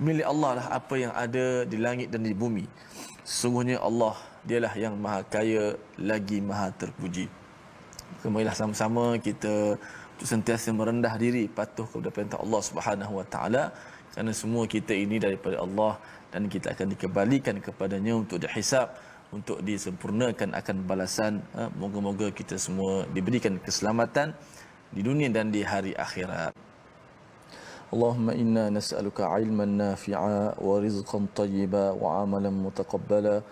Milik Allah lah apa yang ada di langit dan di bumi. Sesungguhnya Allah dialah yang maha kaya lagi maha terpuji. Kemarilah sama-sama kita sentiasa merendah diri patuh kepada perintah Allah Subhanahu Wa Taala kerana semua kita ini daripada Allah dan kita akan dikembalikan kepadanya untuk dihisap untuk disempurnakan akan balasan Ha, moga-moga kita semua diberikan keselamatan di dunia dan di hari akhirat اللهم إنا نسألك علما نافعا ورزقا طيبا وعملا متقبلا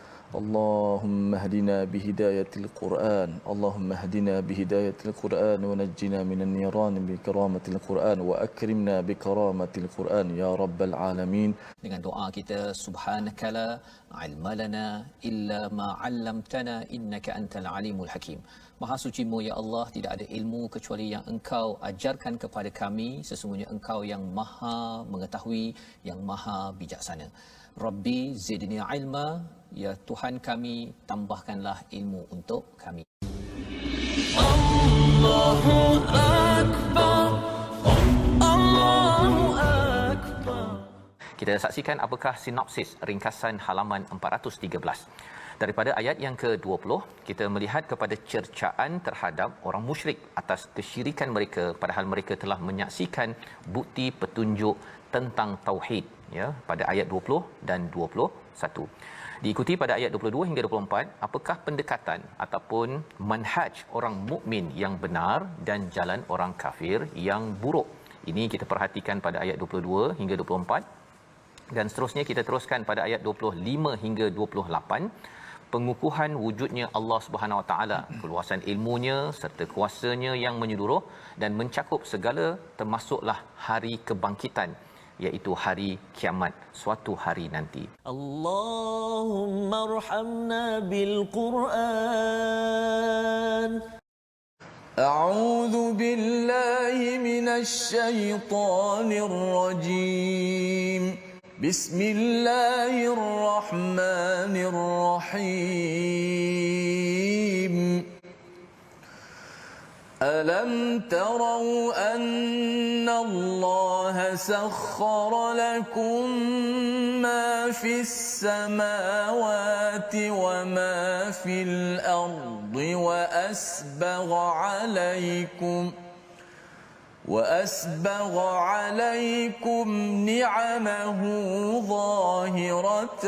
اللهم اهدنا بهدايه القران اللهم اهدنا بهدايه القران ونجنا من النيران بكرامه القران واكرمنا بكرامه القران يا رب العالمين dengan doa kita subhanakala ilmalana illa ma 'allamtana innaka antal alimul hakim maha sucimu ya Allah tidak ada ilmu kecuali yang engkau ajarkan kepada kami sesungguhnya engkau yang maha mengetahui yang maha bijaksana rabbi zidni ilma ya tuhan kami tambahkanlah ilmu untuk kami. Kita saksikan apakah sinopsis ringkasan halaman 413. Daripada ayat yang ke-20, kita melihat kepada cercaan terhadap orang musyrik atas kesyirikan mereka padahal mereka telah menyaksikan bukti petunjuk tentang tauhid ya pada ayat 20 dan 21. Diikuti pada ayat 22 hingga 24, apakah pendekatan ataupun manhaj orang mukmin yang benar dan jalan orang kafir yang buruk. Ini kita perhatikan pada ayat 22 hingga 24 dan seterusnya kita teruskan pada ayat 25 hingga 28 pengukuhan wujudnya Allah Subhanahu Wa Taala keluasan ilmunya serta kuasanya yang menyeluruh dan mencakup segala termasuklah hari kebangkitan iaitu hari kiamat suatu hari nanti. Allahummarhamna bilquran A'udzu billahi minasy syaithanir rajim. Bismillahirrahmanirrahim. ألم تروا أن الله سخر لكم ما في السماوات وما في الأرض وأسبغ عليكم وأسبغ عليكم نعمه ظاهرة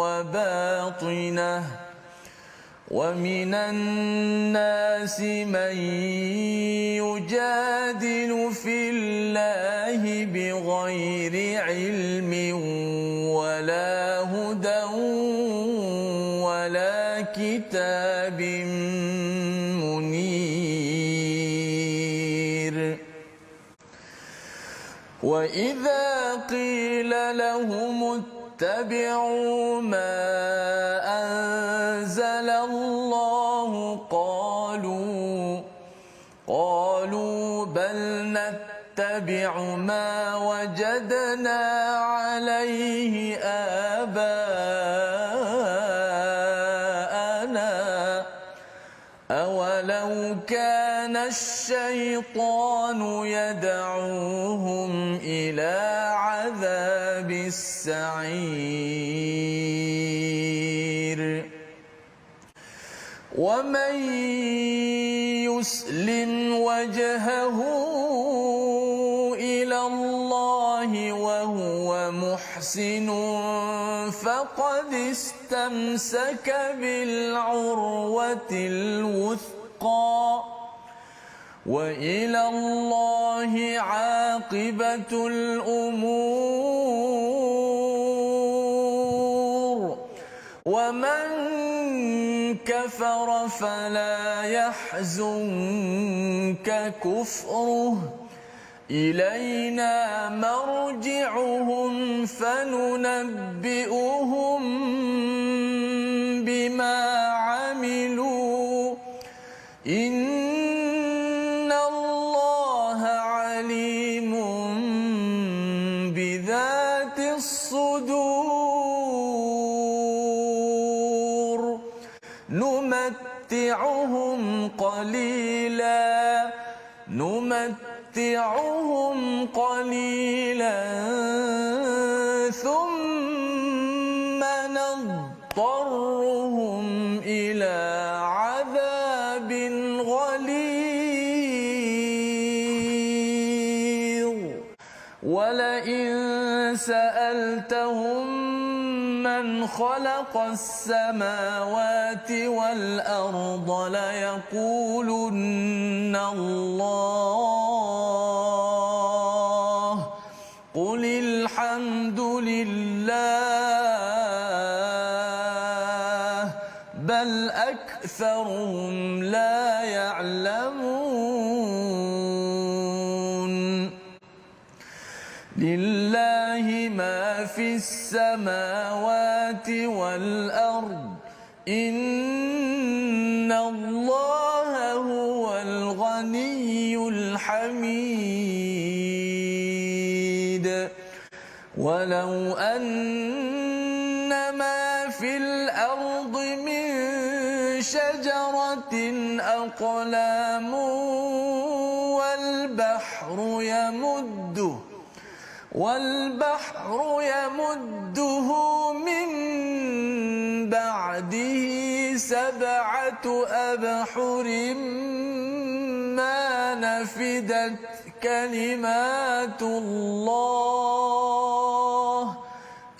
وباطنة ومن الناس من يجادل في الله بغير علم ولا هدى ولا كتاب منير. وإذا قيل لهم اتبعوا ما ما وجدنا عليه آباءنا. أولو كان الشيطان يدعوهم إلى عذاب السعير. ومن يسلم وجهه محسن فقد استمسك بالعروة الوثقى. وإلى الله عاقبة الأمور. ومن كفر فلا يحزنك كفره. إلينا مرجعهم فننبئهم سألتهم من خلق السماوات والأرض ليقولن الله والأرض إن الله هو الغني الحميد ولو أن ما في الأرض من شجرة أقلام والبحر يمده والبحر يمده سبعة أبحر ما نفدت كلمات الله.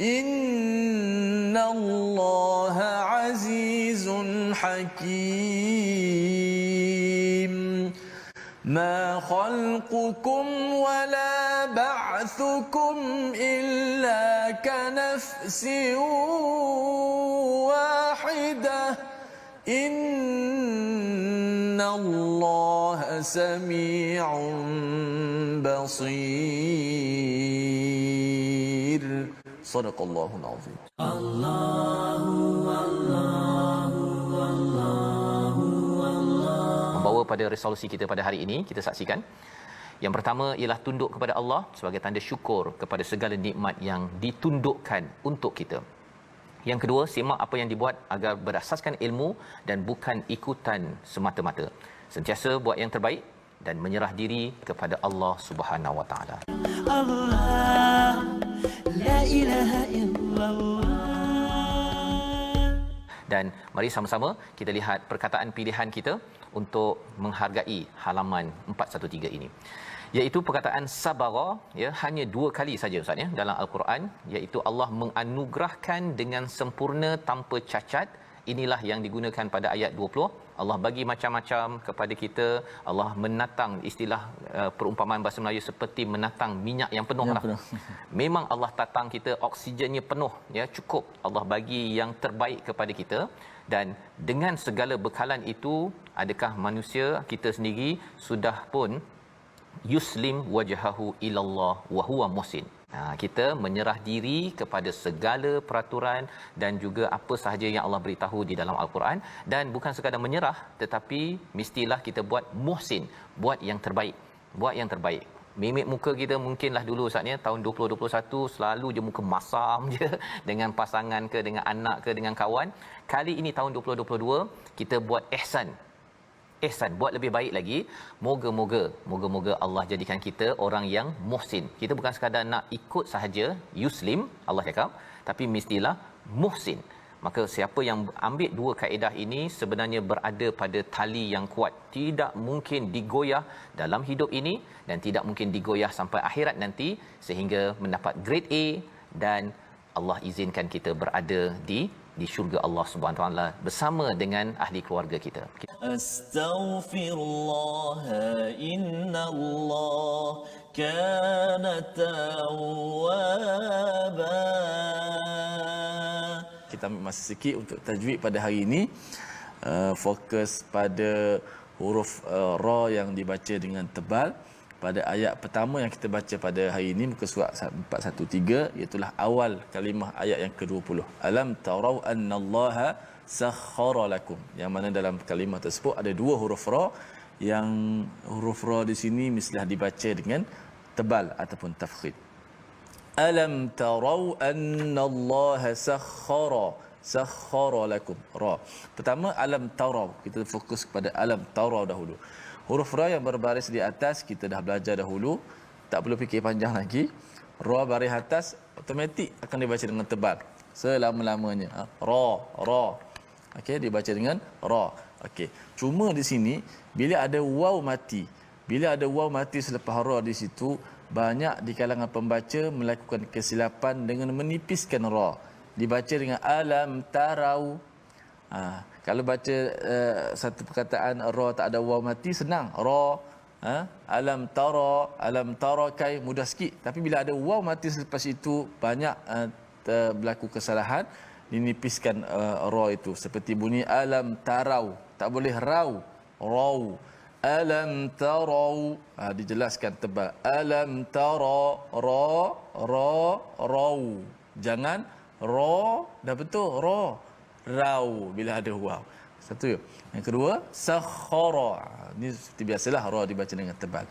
إن الله عزيز حكيم. ما خلقكم ولا بعثكم إلا كنفس واحدة. إن الله سميع بصير صدق الله العظيم membawa pada resolusi kita pada hari ini kita saksikan yang pertama ialah tunduk kepada Allah sebagai tanda syukur kepada segala nikmat yang ditundukkan untuk kita. Yang kedua, simak apa yang dibuat agar berasaskan ilmu dan bukan ikutan semata-mata. Sentiasa buat yang terbaik dan menyerah diri kepada Allah Subhanahu Wa Taala. Allah la ilaha illallah dan mari sama-sama kita lihat perkataan pilihan kita untuk menghargai halaman 413 ini. Iaitu perkataan sabara ya hanya dua kali saja ustaz ya dalam al-Quran iaitu Allah menganugerahkan dengan sempurna tanpa cacat. Inilah yang digunakan pada ayat 20. Allah bagi macam-macam kepada kita. Allah menatang istilah uh, perumpamaan bahasa Melayu seperti menatang minyak yang penuh Yang lah. penuh. Memang Allah tatang kita oksigennya penuh ya cukup Allah bagi yang terbaik kepada kita dan dengan segala bekalan itu adakah manusia kita sendiri sudah pun yuslim wajhahu ilallah wa huwa muhsin Ha, kita menyerah diri kepada segala peraturan dan juga apa sahaja yang Allah beritahu di dalam Al-Quran dan bukan sekadar menyerah tetapi mestilah kita buat muhsin, buat yang terbaik. Buat yang terbaik. Mimik muka kita mungkinlah dulu saatnya tahun 2021 selalu je muka masam je dengan pasangan ke dengan anak ke dengan kawan. Kali ini tahun 2022 kita buat ihsan ihsan buat lebih baik lagi. Moga-moga moga-moga Allah jadikan kita orang yang muhsin. Kita bukan sekadar nak ikut sahaja yuslim Allah cakap tapi mestilah muhsin. Maka siapa yang ambil dua kaedah ini sebenarnya berada pada tali yang kuat. Tidak mungkin digoyah dalam hidup ini dan tidak mungkin digoyah sampai akhirat nanti sehingga mendapat grade A dan Allah izinkan kita berada di di syurga Allah Subhanahu taala bersama dengan ahli keluarga kita. Astaghfirullah innallah kana tawwaba. Kita ambil masa sikit untuk tajwid pada hari ini uh, fokus pada huruf uh, ra yang dibaca dengan tebal pada ayat pertama yang kita baca pada hari ini muka surat 413 iaitu awal kalimah ayat yang ke-20 alam tarau annallaha sakhkhara lakum. Yang mana dalam kalimah tersebut ada dua huruf ra. Yang huruf ra di sini mestilah dibaca dengan tebal ataupun tafkhid. Alam tarau annallaha sakhkhara sakhkhara lakum. Ra. Pertama alam tarau. Kita fokus kepada alam tarau dahulu huruf ra yang berbaris di atas kita dah belajar dahulu. Tak perlu fikir panjang lagi. Ra baris atas automatik akan dibaca dengan tebal. Selama-lamanya. Ha? ra ra. Okey dibaca dengan ra. Okey. Cuma di sini bila ada waw mati bila ada waw mati selepas ra di situ banyak di kalangan pembaca melakukan kesilapan dengan menipiskan ra. Dibaca dengan alam tarau. Ha, kalau baca uh, satu perkataan ra tak ada waw mati senang. Ra ha, alam tara alam tara kai mudah sikit. Tapi bila ada waw mati selepas itu banyak uh, ter- berlaku kesalahan dinipiskan uh, ra itu. Seperti bunyi alam tarau. Tak boleh rau rau. Alam tarau. Ha, dijelaskan tebal. Alam tara ra ra rau. Jangan ra. Dah betul ra rau bila ada waw satu. Yang kedua sakhara. Ni seperti biasalah ra dibaca dengan tebal.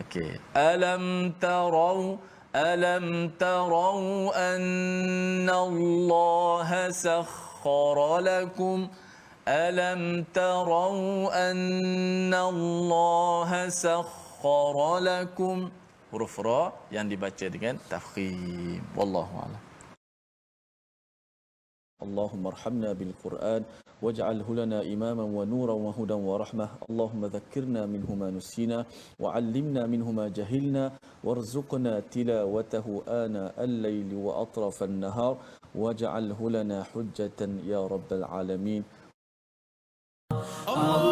Okey. Alam tarau alam tarau anna allaha sakhara lakum. Alam tarau anna allaha sakhara lakum. Huruf ra yang dibaca dengan tafkhim. Wallahu a'lam اللهم ارحمنا بالقرآن واجعله لنا إماما ونورا وهدى ورحمة. اللهم ذكرنا منه ما نسينا وعلمنا منه ما جهلنا وارزقنا تلاوته آناء الليل وأطراف النهار. واجعله لنا حجة يا رب العالمين. الله